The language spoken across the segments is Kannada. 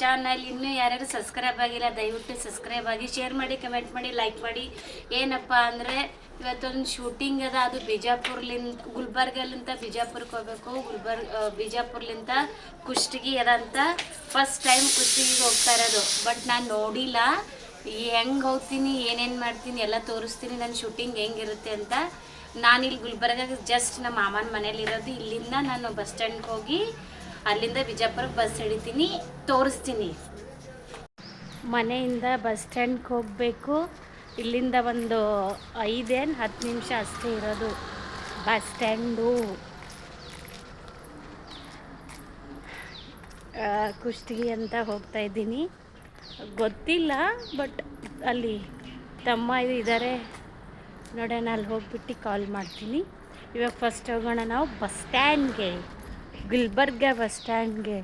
ಚಾನಲ್ ಇನ್ನೂ ಯಾರ್ಯಾರು ಸಬ್ಸ್ಕ್ರೈಬ್ ಆಗಿಲ್ಲ, ದಯವಿಟ್ಟು ಸಬ್ಸ್ಕ್ರೈಬ್ ಆಗಿ ಶೇರ್ ಮಾಡಿ ಕಮೆಂಟ್ ಮಾಡಿ ಲೈಕ್ ಮಾಡಿ. ಏನಪ್ಪ ಅಂದರೆ ಇವತ್ತೊಂದು ಶೂಟಿಂಗ್ ಅದ, ಅದು ಬಿಜಾಪುರ್ಲಿಂದ ಗುಲ್ಬರ್ಗಲಿಂದ ಬಿಜಾಪುರಕ್ಕೆ ಹೋಗ್ಬೇಕು. ಗುಲ್ಬರ್ಗ ಬಿಜಾಪುರ್ಲಿಂದ ಕುಷ್ಟಗಿ ಅಂತ ಫಸ್ಟ್ ಟೈಮ್ ಕುಷ್ಟಗಿಗೆ ಹೋಗ್ತಾ ಇರೋದು. ಬಟ್ ನಾನು ನೋಡಿಲ್ಲ. ಹೆಂಗೆ ಹೋಗ್ತೀನಿ, ಏನೇನು ಮಾಡ್ತೀನಿ, ಎಲ್ಲ ತೋರಿಸ್ತೀನಿ ನನ್ನ ಶೂಟಿಂಗ್ ಹೆಂಗಿರುತ್ತೆ ಅಂತ. ನಾನಿಲ್ಲಿ ಗುಲ್ಬರ್ಗ ಜಸ್ಟ್ ನಮ್ಮ ಮಾಮನ ಮನೇಲಿರೋದು. ಇಲ್ಲಿಂದ ನಾನು ಬಸ್ ಸ್ಟ್ಯಾಂಡ್ಗೆ ಹೋಗಿ ಅಲ್ಲಿಂದ ಬಿಜಾಪುರಕ್ಕೆ ಬಸ್ ಹಿಡಿತೀನಿ, ತೋರಿಸ್ತೀನಿ. ಮನೆಯಿಂದ ಬಸ್ ಸ್ಟ್ಯಾಂಡ್ಗೆ ಹೋಗಬೇಕು. ಇಲ್ಲಿಂದ ಒಂದು ಐದೇನು ಹತ್ತು ನಿಮಿಷ ಅಷ್ಟೇ ಇರೋದು. Bus stand. ಕುಷ್ಟಗಿ ಅಂತ ಹೋಗ್ತಾ ಇದ್ದೀನಿ. ಗೊತ್ತಿಲ್ಲ, ಬಟ್ ಅಲ್ಲಿ ತಮ್ಮ ಇದು ಇದ್ದಾರೆ ನೋಡೋಣ, ಅಲ್ಲಿ ಹೋಗ್ಬಿಟ್ಟು ಕಾಲ್ ಮಾಡ್ತೀನಿ. ಇವಾಗ ಫಸ್ಟ್ ಹೋಗೋಣ ನಾವು ಬಸ್ ಸ್ಟ್ಯಾಂಡ್ಗೆ. ಗುಲ್ಬರ್ಗ ಬಸ್ ಸ್ಟ್ಯಾಂಡ್ಗೆ.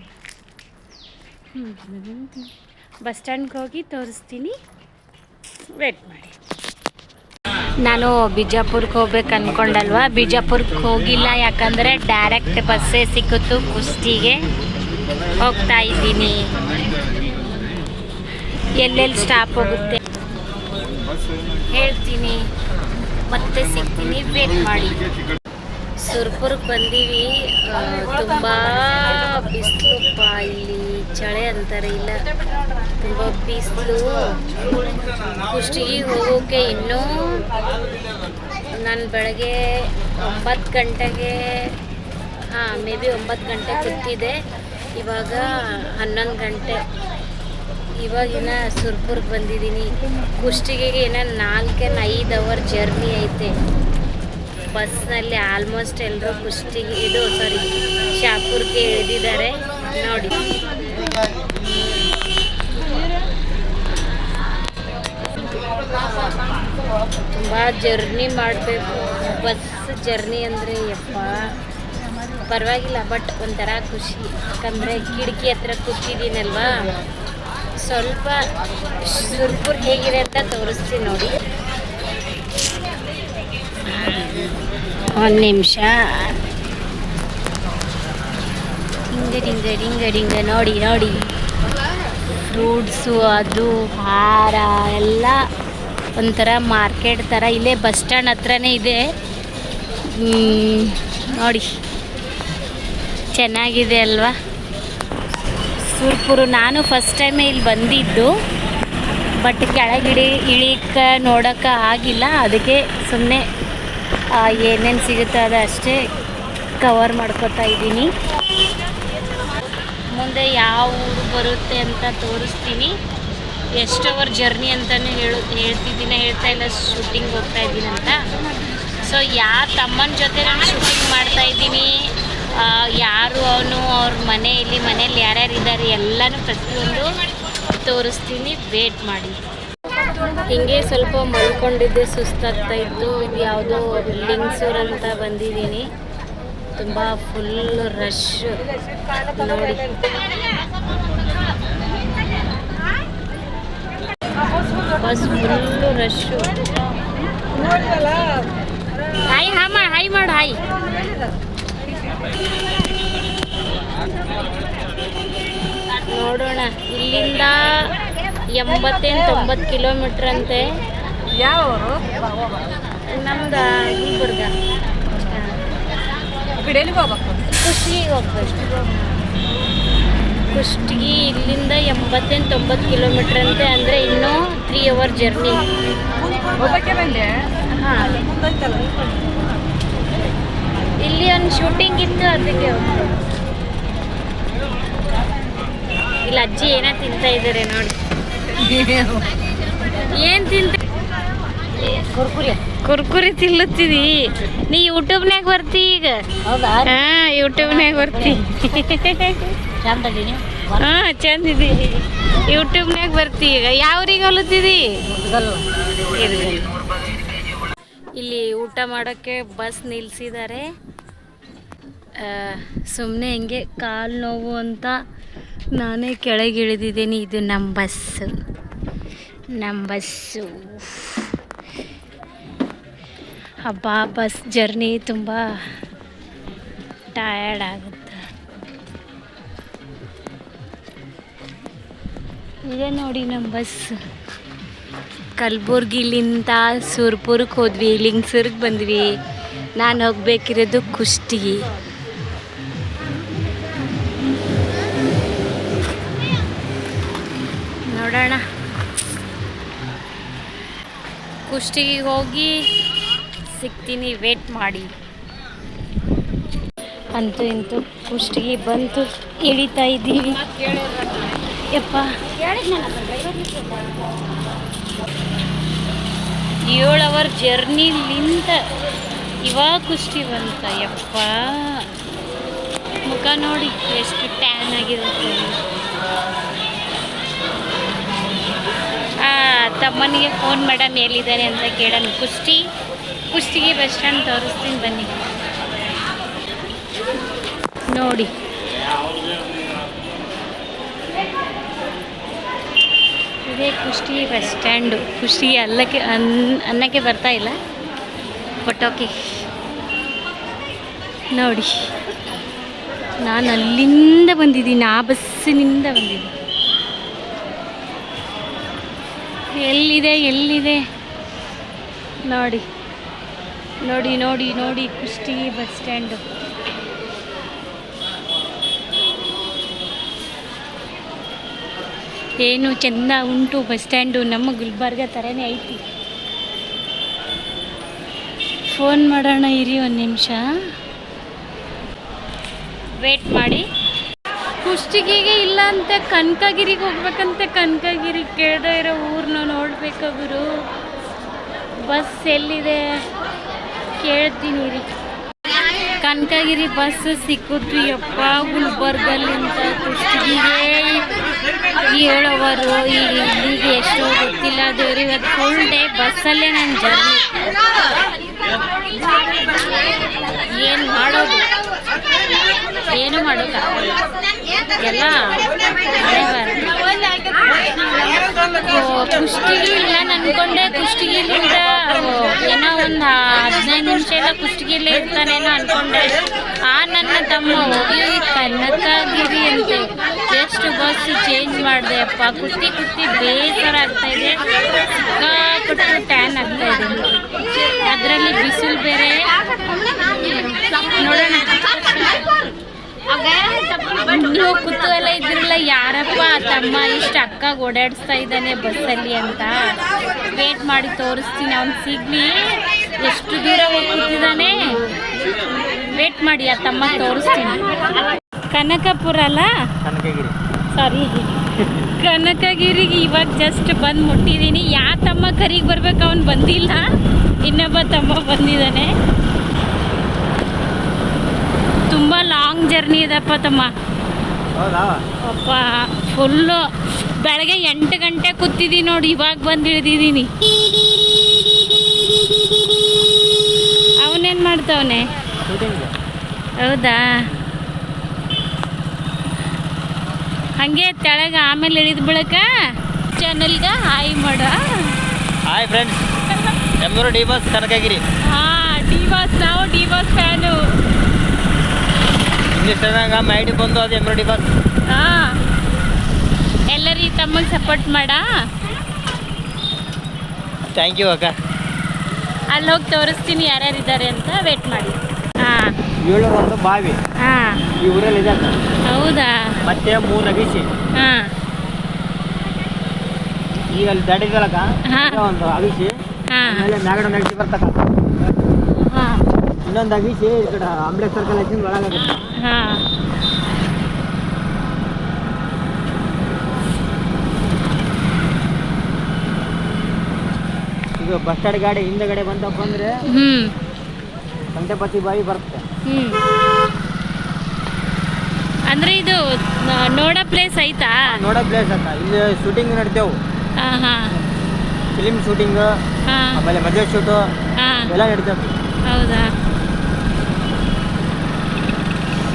ಬಸ್ ಸ್ಟ್ಯಾಂಡ್ಗೆ ಹೋಗಿ ತೋರಿಸ್ತೀನಿ. ವೇಟ್ ಮಾಡಿ. ನಾನು ಬಿಜಾಪುರ್ಗೆ ಹೋಗ್ಬೇಕು ಅಂದ್ಕೊಂಡಲ್ವ ಬಿಜಾಪುರಕ್ಕೆ ಹೋಗಿಲ್ಲ, ಯಾಕಂದರೆ ಡೈರೆಕ್ಟ್ ಬಸ್ಸೇ ಸಿಕ್ಕಿತು ಕುಸ್ತಿಗೆ. ಹೋಗ್ತಾ ಇದ್ದೀನಿ. ಎಲ್ಲೆಲ್ಲಿ ಸ್ಟಾಪ್ ಹೋಗುತ್ತೆ? ಹೇಳ್ತೀನಿ. ಮತ್ತೆ ಸಿಗ್ತೀನಿ. ವೇಟ್ ಮಾಡಿ. ಸುರ್ಪುರಕ್ಕೆ ಬಂದೀವಿ. ತುಂಬ ಬಿಸಿಲುಪ್ಪ ಇಲ್ಲಿ ಚಳೆ ಅಂತಾರೆ. ಇಲ್ಲ, ತುಂಬ ಬಿಸಿಲು. ಕುಷ್ಟಿಗೆ ಹೋಗೋಕೆ ಇನ್ನೂ ನಾನು ಬೆಳಗ್ಗೆ ಒಂಬತ್ತು ಗಂಟೆಗೆ, ಹಾಂ, ಮೇ ಬಿ ಒಂಬತ್ತು ಗಂಟೆ ಕೂತಿದ್ದೆ ಇವಾಗ ಹನ್ನೊಂದು ಗಂಟೆ. ಇವಾಗಿನ ಸುರ್ಪುರ್ಗೆ ಬಂದಿದ್ದೀನಿ. ಕುಷ್ಟಿಗೆಗೆ ಏನೋ ನಾಲ್ಕೇನು ಐದು ಅವರ್ ಜರ್ನಿ ಐತೆ. ಬಸ್ನಲ್ಲಿ ಆಲ್ಮೋಸ್ಟ್ ಎಲ್ಲರೂ ಕುಷ್ಟಿಗೆ ಇದು ಸಾರಿ ಶಾಪುರ್ಗೆ ಇಳಿದಿದ್ದಾರೆ ನೋಡಿ. ತುಂಬ ಜರ್ನಿ ಮಾಡಬೇಕು. ಬಸ್ ಜರ್ನಿ ಅಂದರೆ ಯಪ್ಪ. ಪರವಾಗಿಲ್ಲ ಬಟ್ ಒಂಥರ ಖುಷಿ. ಯಾಕಂದರೆ ಕಿಟಕಿ ಹತ್ರ ಕೂತಿದ್ದೀನಲ್ವಾ? ಸ್ವಲ್ಪ ಸುರ್ಪುರ್ ಹೇಗಿದೆ ಅಂತ ತೋರಿಸ್ತೀನಿ ನೋಡಿ. ಒಂದು ನಿಮಿಷ. ಹಿಂಗೆ ಹಿಂಗೆ ಡಿಂಗ ನೋಡಿ ನೋಡಿ. ಫ್ರೂಟ್ಸು ಅದು, ಹಾರ, ಎಲ್ಲ ಒಂಥರ ಮಾರ್ಕೆಟ್ ಥರ ಇಲ್ಲೇ ಬಸ್ ಸ್ಟ್ಯಾಂಡ್ ಹತ್ರನೇ ಇದೆ. ನೋಡಿ. ಚೆನ್ನಾಗಿದೆ ಅಲ್ವಾ? ಸುರ್ಪುರು, ನಾನು ಫಸ್ಟ್ ಟೈಮೇ ಇಲ್ಲಿ ಬಂದಿದ್ದು. ಬಟ್ ಕೆಳಗಿಡಿ ಇಳಿಕ, ನೋಡೋಕೆ ಆಗಿಲ್ಲ. ಅದಕ್ಕೆ ಸುಮ್ಮನೆ ಏನೇನು ಸಿಗುತ್ತೋ ಅದು ಅಷ್ಟೇ ಕವರ್ ಮಾಡ್ಕೋತಾ ಇದ್ದೀನಿ. ಮುಂದೆ ಯಾವ ಊರು ಬರುತ್ತೆ ಅಂತ ತೋರಿಸ್ತೀನಿ. ಎಷ್ಟು ಅವರ್ ಜರ್ನಿ ಅಂತಲೇ ಹೇಳು, ಹೇಳ್ತಿದ್ದೀನಿ, ಹೇಳ್ತಾ ಇಲ್ಲ ಶೂಟಿಂಗ್ ಹೋಗ್ತಾ ಇದ್ದೀನಿ ಅಂತ. ಸೊ ಯಾವ ತಮ್ಮನ ಜೊತೆ ನಾನು ಶೂಟಿಂಗ್ ಮಾಡ್ತಾ ಇದ್ದೀನಿ ಯಾರು ಅವನು, ಅವ್ರ ಮನೆಯಲ್ಲಿ ಮನೇಲಿ ಯಾರ್ಯಾರು ಇದ್ದಾರೆ ಎಲ್ಲನೂ ಪ್ರತಿಯೊಂದು ತೋರಿಸ್ತೀನಿ ವೇಟ್ ಮಾಡಿ. ಹಿಂಗೆ ಸ್ವಲ್ಪ ಮಲ್ಕೊಂಡಿದ್ದೆ, ಸುಸ್ತಾಗ್ತಾ ಇತ್ತು. ಯಾವುದೋ ಲಿಂಗ್ಸೂರ್ ಅಂತ ಬಂದಿದ್ದೀನಿ. ತುಂಬ ಫುಲ್ ರಶ್ ನೋಡಿ. ಬಸ್ ಫುಲ್ಲು ರಶ್ಶು ಹಾಯ್ ಹಾ ಮಾಡು ಹಾಯ್ ಮಾಡು. ಹಾಯ್ ನೋಡೋಣ. ಇಲ್ಲಿಂದ ಎಂಬತ್ತೇನು ತೊಂಬತ್ತು ಕಿಲೋಮೀಟ್ರ್ ಅಂತೆ. ಯಾವರು? ನಮ್ದು ಗುಲ್ಬರ್ಗ. ಹೋಗ್ಬೇಕು? ಹೋಗ್ಬೇಕು. ಕುಷ್ಟಗಿ ಇಲ್ಲಿಂದ ಎಂಬತ್ತೇನು ತೊಂಬತ್ತು ಕಿಲೋಮೀಟ್ರ್ ಅಂತೆ ಅಂದರೆ ಇನ್ನೂ ತ್ರೀ ಅವರ್ ಜರ್ನಿ ಬಂದೆ. ಹಾಂ. ಇಲ್ಲಿ ಒಂದು ಶೂಟಿಂಗ್ ಇತ್ತು ಅದಕ್ಕೆ ಇಲ್ಲಿ ಅಜ್ಜಿ ಏನೋ ತಿಂತಾ ಇದ್ದಾರೆ ನೋಡಿ. ಏನು ತಿಂತ ಕುರ್ಕುರಿ ತಿನ್ಲತ್ತಿದಿ. ನೀ ಯೂಟ್ಯೂಬ್ನ್ಯಾಗ ಬರ್ತಿ ಈಗ. ಹಾ ಯೂಟ್ಯೂಬ್ನಾಗ ಬರ್ತಿ. ಹಾ ಚಂದ ಇದಿ ಯೂಟ್ಯೂಬ್ನ್ಯಾಗ ಬರ್ತಿ ಈಗ. ಯಾವ್ರಿಗೆ ಹೊಲತ್ತಿದಿ. ಇಲ್ಲಿ ಊಟ ಮಾಡೋಕ್ಕೆ ಬಸ್ ನಿಲ್ಲಿಸಿದ್ದಾರೆ ಸುಮ್ಮನೆ ಹಿಂಗೆ ಕಾಲು ನೋವು ಅಂತ ನಾನೇ ಕೆಳಗೆ ಇಳಿದಿದ್ದೀನಿ ಇದು ನಮ್ಮ ಬಸ್ಸು. ನಮ್ಮ ಬಸ್ಸು. ಹಬ್ಬ, ಬಸ್ ಜರ್ನಿ ತುಂಬ ಟಯರ್ಡ್ ಆಗುತ್ತೆ. ಇದೆ ನೋಡಿ ನಮ್ಮ ಬಸ್ ಕಲಬುರ್ಗಿಲಿಂದ ಸುರ್ಪುರಕ್ಕೆ ಹೋದ್ವಿ, ಲಿಂಗ್ಸೂರಿಗೆ ಬಂದ್ವಿ. ನಾನು ಹೋಗ್ಬೇಕಿರೋದು ಕುಷ್ಟಗಿ ಕುಷ್ಟಗಿಗೆ ಹೋಗಿ ಸಿಗ್ತೀನಿ ವೇಟ್ ಮಾಡಿ. ಅಂತೂ ಇಂತೂ ಕುಷ್ಟಿಗೆ ಬಂತು, ಇಳಿತಾ ಇದ್ದೀವಿ. ಯಪ್ಪ. ಏಳು ಅವರ್ ಜರ್ನಿಲಿಂದ ಇವಾಗ ಕುಷ್ಟಿ ಬಂತ, ಯಪ್ಪ. ಮುಖ ನೋಡಿ ಎಷ್ಟು ಟ್ಯಾನ್ ಆಗಿರುತ್ತೆ. ತಮ್ಮನಿಗೆ ಫೋನ್ ಮೇಡಮ್ ಎಲ್ಲಿದ್ದಾರೆ ಅಂತ ಕೇಳೋಣ. ಕುಷ್ಟಿ ಕುಷ್ಟಿಗೆ ಬಸ್ ಸ್ಟ್ಯಾಂಡ್ ತೋರಿಸ್ತೀನಿ ಬನ್ನಿ. ನೋಡಿ. ಇದೇ ಕುಷ್ಟಿ ಬಸ್ ಸ್ಟ್ಯಾಂಡು ಕುಷ್ಟಿ ಅಲ್ಲಕ್ಕೆ, ಅನ್, ಅನ್ನಕ್ಕೆ ಬರ್ತಾ ಇಲ್ಲ. ಬಟ್ ನೋಡಿ. ನಾನು ಅಲ್ಲಿಂದ ಬಂದಿದ್ದೀನಿ, ಆ ಬಸ್ಸಿನಿಂದ ಬಂದಿದ್ದೀನಿ. ಎಲ್ಲಿದೆ ಎಲ್ಲಿದೆ? ನೋಡಿ ನೋಡಿ ನೋಡಿ ನೋಡಿ, ಕುಷ್ಟಿ ಬಸ್ ಸ್ಟ್ಯಾಂಡು. ಏನು ಚೆಂದ ಉಂಟು ಬಸ್ ಸ್ಟ್ಯಾಂಡು, ನಮ್ಮ ಗುಲ್ಬರ್ಗ ಥರನೇ ಐತಿ. ಫೋನ್ ಮಾಡೋಣ, ಇರಿ ಒಂದು ನಿಮಿಷ. ವೇಟ್ ಮಾಡಿ. ಕುಷ್ಟಗಿಗೆ ಇಲ್ಲ ಅಂತ ಕನಕಗಿರಿಗೆ ಹೋಗ್ಬೇಕಂತ ಕನಕಗಿರಿ ಕೇಳ್ದೆ ಇರೋ ಊರನ್ನ ನೋಡ್ಬೇಕಾದ್ರು ಬಸ್ ಎಲ್ಲಿದೆ? ಕೇಳ್ತೀನಿ ರೀ ಕನಕಗಿರಿ ಬಸ್ ಸಿಕ್ಕಿದ್ವಿ ಅಪ್ಪ ಗುಲ್ಬರ್ಗಲ್ಲಿಂದ ಕುಷ್ಟಗಿಗೆ. ಏಳವರು ಈಗ ಇಲ್ಲಿಗೆ ಎಷ್ಟೋ ಗೊತ್ತಿಲ್ಲ ದೇವ್ರಿ, ಇವತ್ತು ಫುಲ್ ಡೇ ಬಸ್ಸಲ್ಲೇ ನನ್ನ ಜರ್ನಿ ಏನು ಮಾಡೋದು? ಏನು ಮಾಡೋಕ್ಕಾಗಲ್ಲ ಎಲ್ಲ ಹಣೆ ಬರ. ಓ, ಕುಷ್ಟಗಿ ಇಲ್ಲ ಅನ್ಕೊಂಡೆ ಕುಷ್ಟಗಿಲಿಂದ ಓ, ಏನೋ ಒಂದು ಹದಿನೈದು ನಿಮಿಷ ಎಲ್ಲ ಕುಷ್ಟಗಿಲೇ ಇರ್ತಾನೇನೋ ಅನ್ಕೊಂಡೆ ಆ ನನ್ನ ತಮ್ಮ ಹೋಗಿ ಕನಕಗಿರಿ ಅಂತ ಎಷ್ಟು ಬಸ್ ಚೇಂಜ್ ಮಾಡಿದೆ ಅಪ್ಪ. ಕುತ್ತಿ ಕುತ್ತಿ ಬೇಸರ ಆಗ್ತಾ ಇದೆ ಸಿಕ್ಕಾಪಟ್ಟು ಟ್ಯಾನ್ ಆಗ್ತಾ ಇದೆ ಅದರಲ್ಲಿ ಬಿಸಿಲು ಬೇರೆ. ನೋಡೋಣ. ನೀವು ಕುತೂಹಲ ಇದ್ರಲ್ಲ, ಯಾರಪ್ಪ ತಮ್ಮ ಇಷ್ಟು ಅಕ್ಕ ಓಡಾಡಿಸ್ತಾ ಇದ್ದಾನೆ ಬಸ್ಸಲ್ಲಿ ಅಂತ. ವೇಟ್ ಮಾಡಿ ತೋರಿಸ್ತೀನಿ, ಅವ್ನು ಸಿಗ್ಲಿ. ಎಷ್ಟು ದೂರ ಹೋಗ್ತಿದ್ದಾನೆ ವೇಟ್ ಮಾಡಿ ಆ ತಮ್ಮ ತೋರಿಸ್ತೀನಿ. ಕನಕಪುರ ಅಲ್ಲ? ಕನಕಗಿರಿ. ಸಾರಿ ಕನಕಗಿರಿಗೆ ಇವಾಗ ಜಸ್ಟ್ ಬಂದು ಮುಟ್ಟಿದ್ದೀನಿ ಯಾ ತಮ್ಮ ಕರಿಗೆ ಬರ್ಬೇಕು ಅವನು ಬಂದಿಲ್ಲ. ಇನ್ನೊಬ್ಬ ತಮ್ಮ ಬಂದಿದ್ದಾನೆ. ತುಂಬ ಲಾಂಗ್ ಜರ್ನಿ ಇದಪ್ಪ ತಮ್ಮ. ಅಪ್ಪ ಫುಲ್ಲು ಬೆಳಗ್ಗೆ ಎಂಟು ಗಂಟೆ ಕೂತಿದ್ದೀನಿ ನೋಡಿ ಇವಾಗ ಬಂದು ಇಳಿದಿದ್ದೀನಿ ಅವನೇನು ಮಾಡ್ತಾವನೆ? ಹೌದಾ? ಹಂಗೆ ತೆಳಗೆ ಆಮೇಲೆ ಇಳಿದ ಬಳಿಕ ಚಾನಲ್ಗೆ ಹಾಯ್ ಮಾಡ. ಹಾಯ್ ಫ್ರೆಂಡ್ಸ್ ಎಮ್ಮೂರು ಡಿ ಬಾಸ್ ಕನಕಗಿರಿ. ಹಾಂ ಡಿ ಬಾಸ್ ನಾವು ಡಿ ಬಾಸ್ ಫ್ಯಾನು ಇಂಗ್ಲೀಷ್ನಾಗ ಐ ಡಿ ಬಂದು ಅದು ಎಮ್ಮೂರು ಡಿ ಬಸ್ ಹಾಂ ಎಲ್ಲರಿ ತಮಗೆ ಸಪೋರ್ಟ್ ಮಾಡ. ಥ್ಯಾಂಕ್ ಯು ಅಕ್ಕ. ಅಲ್ಲಿ ಹೋಗಿ ತೋರಿಸ್ತೀನಿ ಯಾರ್ಯಾರು ಇದ್ದಾರೆ ಅಂತ ವೇಟ್ ಮಾಡಿ. ಹಾಂ ಏಳು ಒಂದು ಬಾವಿ. ಹಾಂ. ಈ ಊರಲ್ಲಿ ಇದೆ ಅಕ್ಕ. ಹೌದಾ? ಮತ್ತೆ ಮೂರು ಅಗಿಸಿ. ಹಾಂ. ಈಗ ಅಲ್ಲಿ ದಡಿದಲಕ ಹಾ. ಒಂದು ಅಗಿಸಿ. ಹಾಂ. ಆಮೇಲೆ ಮ್ಯಾಗಡ ಒಂದು ಬರ್ತಕ ಹಾಂ. ಇನ್ನೊಂದು ಅಗಿಸಿ ಈ ಕಡೆ ಅಂಬ್ಲೇಕ್ ಸರ್ಕಲ್ ಹಚ್ಚಿ ಒಳಗಾಗುತ್ತೆ. ಹಾಂ. ಇದು ಬಸ್ ಸ್ಟ್ಯಾಂಡ್ ಗಾಡಿ ಹಿಂದಗಡೆ ಬಂತಪ್ಪ ಅಂದ್ರೆ ಹ್ಞೂ ಸಂತೆಪತಿ ಬಾವಿ ಬರುತ್ತೆ. ಹ್ಞೂ ಅಂದರೆ ಇದು ನೋಡ ಪ್ಲೇಸ್ ಐತಾ ನೋಡೋ ಪ್ಲೇಸ್ ಅಂತ ಇಲ್ಲಿ ಶೂಟಿಂಗ್ ನಡ್ತೇವು ಹಾಂ ಹಾಂ. ಫಿಲಿಮ್ ಶೂಟಿಂಗ್ ಹಾಂ. ಆಮೇಲೆ ಮದುವೆ ಶೂಟು ಹಾಂ. ಎಲ್ಲ ನಡೀತದೆ ಹೌದಾ?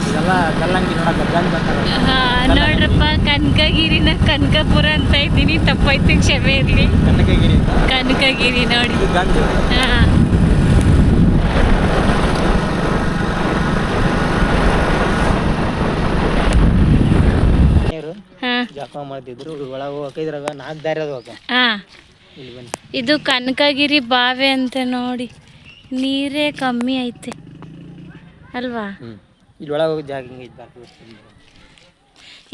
ಇದೆಲ್ಲ ಕಲ್ಲಂಗಿ ನೋಡಕ್ಕೆ ಗಂಜ್ ಬರ್ತಾರೆ ಹಾಂ ನೋಡ್ರಪ್ಪ ಕನಕಗಿರಿನ ಕನಕಪುರ ಅಂತ ಇದ್ದೀನಿ. ತಪ್ಪಾಯ್ತು ಕ್ಷಮೆ ಇರಲಿ. ಕನಕಗಿರಿ. ಕನಕಗಿರಿ ನೋಡಿ. ಇದು ಗಂಜು. ಹಾಂ. ಜಾಕ ಮಾಡ್ತಿದ್ರು ಒಳಗೆ ಹೋಗಕ್ಕೆ ಇದ್ರಾಗ ನಾಲ್ಕು ದಾರಿ ಅದು ಹೋಗಕ್ಕೆ ಹಾಂ ಇಲ್ಲಿ ಬನ್ನಿ. ಇದು ಕನಕಗಿರಿ ಬಾವೆ ಅಂತ ನೋಡಿ. ನೀರೇ ಕಮ್ಮಿ ಐತೆ. ಅಲ್ವಾ? ಹ್ಞೂ ಇಲ್ಲಿ ಒಳಗೆ ಹೋಗಿ ಜಾಗ ಹಿಂಗೆ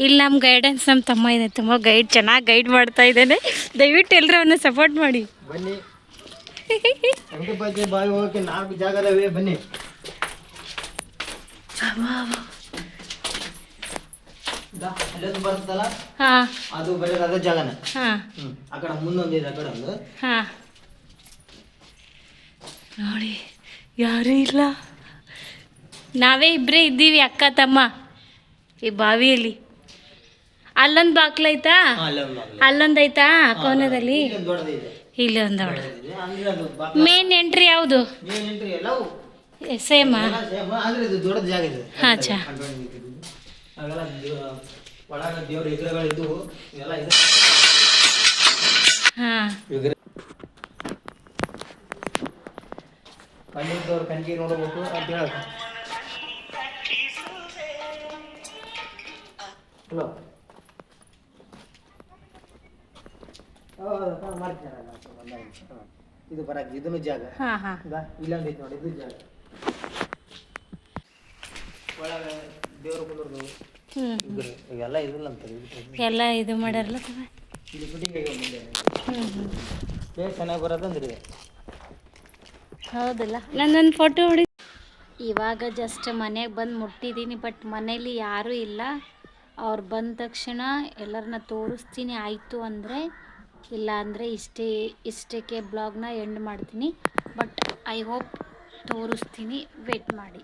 ಇಲ್ಲಿ ನಮ್ಮ ಗೈಡೆನ್ಸ್ ನಮ್ಮ ತಮ್ಮ ಇದೆ. ತುಂಬ ಗೈಡ್ ಚೆನ್ನಾಗಿ ಗೈಡ್ ಮಾಡ್ತಾ ಇದ್ದಾನೆ. ದಯವಿಟ್ಟು ಎಲ್ಲರೂ ಅವನ್ನ ಸಪೋರ್ಟ್ ಮಾಡಿ. ಬನ್ನಿ. ಬಾವಿ ಹೋಗಕ್ಕೆ ನಾಲ್ಕು ಜಾಗ ಬನ್ನಿ. ಅಲ್ಲೊಂದು ಬರ್ತದಲ್ಲ ಹಾಂ. ಅದು ಬರೀ ಅದೇ ಜಾಗನ. ಹಾಂ. ಹ್ಞೂ ಆ ಕಡೆ ಮುಂದೊಂದು ಇದೆ ಆ ಕಡೆ ಒಂದು ಹಾಂ. ನೋಡಿ ಯಾರು ಇಲ್ಲ. ನಾವೇ ಇಬ್ಬರೇ ಇದ್ದೀವಿ ಅಕ್ಕ ತಮ್ಮ. ಈ ಬಾವಿಯಲ್ಲಿ. ಅಲ್ಲೊಂದು ಬಾಕ್ಲೈತಾ ಅಲ್ಲೊಂದೈತಾ ಅಲ್ಲೊಂದು ಬಾಗಿಲು. ಐತಾ ಕೋನದಲ್ಲಿ? ಇಲ್ಲೊಂದು ದೊಡ್ಡದಿದೆ ಇಲ್ಲೊಂದು. ಅಂದ್ರೆ ಅದು ಮೇನ್ ಎಂಟ್ರಿ ಯಾವುದು? ಮೇನ್ ಎಂಟ್ರಿ ಎಲ್ಲವೂ? ಸೇಮಾ? ಎಲ್ಲ ಇದು ಜಾಗ ಇದೆ. ಅವೆಲ್ಲ ಒಳಗ ದೇವ್ರ ವಿಗ್ರಹಗಳಿದ್ದು ಇವೆಲ್ಲ ಇದೆ. ವಿಗ್ರಹ ನೋಡ್ಬೇಕು ಕಣ್ಣಿಗೆ ನೋಡಬೇಕು ಅಂತ ಹೇಳ ಹಲೋ. ಇದು ಬರಕ್ಕೆ ಇದನ್ನು ಜಾಗ. ಇಲ್ಲೊಂದೈತಿ ನೋಡಿ ಇದು ಜಾಗ. ಒಳಗ ದೇವ್ರ ಕುಂದ್ರದು ಇವೆಲ್ಲ ಇದಿಲ್ಲ ಎಲ್ಲ ಇದು ಮಾಡ್ಯಾರಲ್ಲ ತಮ್ಮ ಇಲ್ಲಿ ಮುಂದೆ. ಏ ಚೆನ್ನಾಗಿ ಬರೋದಂದ್ರೆ ಹೌದಲ್ಲ? ನನ್ನೊಂದು ಫೋಟೋ ಹೊಡಿ ಇವಾಗ ಜಸ್ಟ್ ಮನೆಗೆ ಬಂದು ಮುಟ್ಟಿದ್ದೀನಿ ಬಟ್ ಮನೇಲಿ ಯಾರೂ ಇಲ್ಲ. ಅವ್ರು ಬಂದ ತಕ್ಷಣ ಎಲ್ಲರನ್ನ ತೋರಿಸ್ತೀನಿ ಆಯಿತು ಅಂದರೆ ಇಲ್ಲ ಅಂದರೆ ಇಷ್ಟೇ ಇಷ್ಟಕ್ಕೆ ಬ್ಲಾಗ್ನ ಎಂಡ್ ಮಾಡ್ತೀನಿ. ಬಟ್ ಐ ಹೋಪ್ ತೋರಿಸ್ತೀನಿ ವೇಟ್ ಮಾಡಿ.